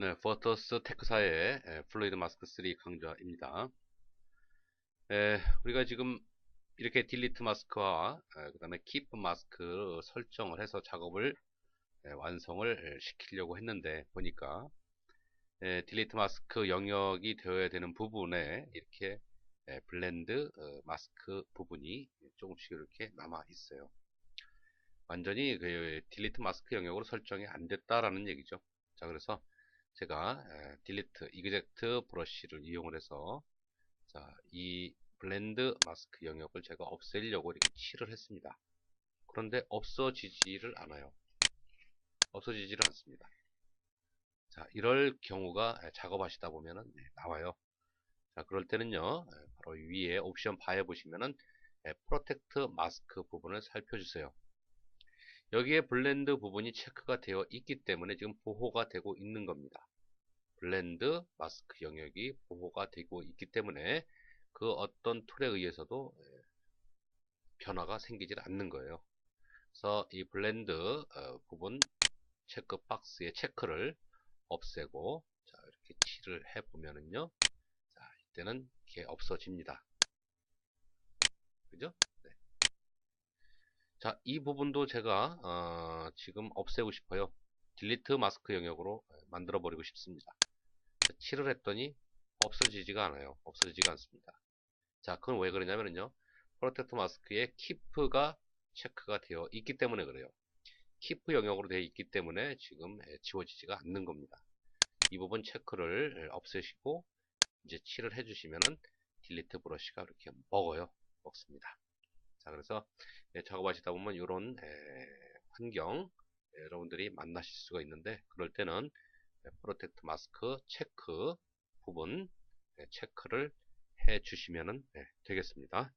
네, 포터스 테크사의 에, 플루이드 마스크 3 강좌입니다. 에, 우리가 지금 이렇게 딜리트 마스크와 그 다음에 키프 마스크 설정을 해서 작업을 에, 완성을 시키려고 했는데 보니까 에, 딜리트 마스크 영역이 되어야 되는 부분에 이렇게 에, 블렌드 어, 마스크 부분이 조금씩 이렇게 남아 있어요. 완전히 그 딜리트 마스크 영역으로 설정이 안 됐다라는 얘기죠. 자 그래서 제가 딜리트 이그젝트 브러쉬를 이용을 해서 자, 이 블렌드 마스크 영역을 제가 없애려고 이렇게 칠을 했습니다. 그런데 없어지지를 않아요. 없어지지를 않습니다. 자, 이럴 경우가 작업하시다 보면은 네, 나와요. 자, 그럴 때는요, 바로 위에 옵션 바에 보시면은 프로텍트 마스크 부분을 살펴주세요. 여기에 블렌드 부분이 체크가 되어 있기 때문에 지금 보호가 되고 있는 겁니다. 블렌드 마스크 영역이 보호가 되고 있기 때문에 그 어떤 툴에 의해서도 예, 변화가 생기지 않는 거예요. 그래서 이 블렌드 어, 부분 체크 박스의 체크를 없애고 자 이렇게 칠을 해 보면은요. 자 이때는 이게 없어집니다. 그죠? 자, 이 부분도 제가 어, 지금 없애고 싶어요. 딜리트 마스크 영역으로 만들어 버리고 싶습니다. 자, 칠을 했더니 없어지지가 않아요. 없어지지가 않습니다. 자, 그건 왜 그러냐면요. 프로텍트 마스크에 키프가 체크가 되어 있기 때문에 그래요. 키프 영역으로 되어 있기 때문에 지금 지워지지가 않는 겁니다. 이 부분 체크를 없애시고 이제 칠을 해주시면은 딜리트 브러쉬가 이렇게 먹어요. 먹습니다. 자, 그래서 예, 작업하시다 보면 이런 환경 여러분들이 만나실 수가 있는데 그럴 때는 프로텍트 마스크 체크 부분 체크를 해 주시면 되겠습니다.